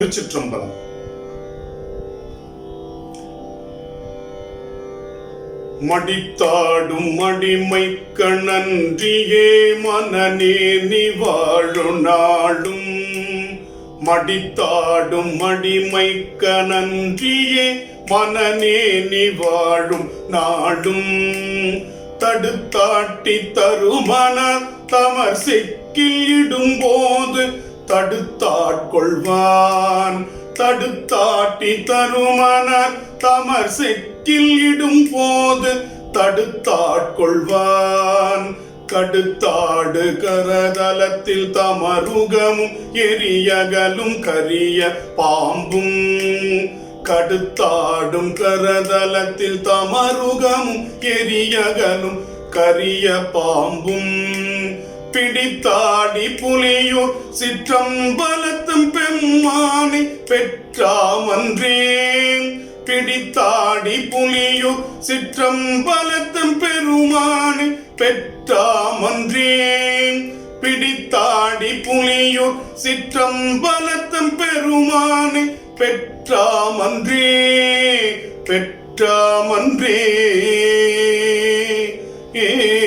திருச்சிற்றம்பலம். மடித்தாடும் மடிமைக்க நன்றியே மனநே நிவாழு நாடும் மடித்தாடும் மடிமைக்க நன்றியே மனநே நிவாழும் நாடும் தடுத்தாட்டி தருமன தமர் செக்கில் இடும்போது தடுத்தாட்கொள்வான். தடுத்தாட்டி தருமன தமர் செக்கில் இடும் போது தடுத்தாட்கொள்வான். கடுத்தாடு கரதலத்தில் தமருகமும் எரியகலும் கரிய பாம்பும். கடுத்தாடும் கரதலத்தில் தமருகமும் எரியகலும் கரிய பாம்பும். பிடித்தாடி புலியூர் சிற்றம்பலத்தும் பெம்மானை பெற்றாமன்றே பிடித்தாடி புலியூர் சிற்றம்பலத்தும் பெருமானை பெற்றாமன்றே பிடித்தாடி புலியூர் சிற்றம்பலத்தும் பெருமானை பெற்றாமன்றே பெற்றாமன்றே. ஏ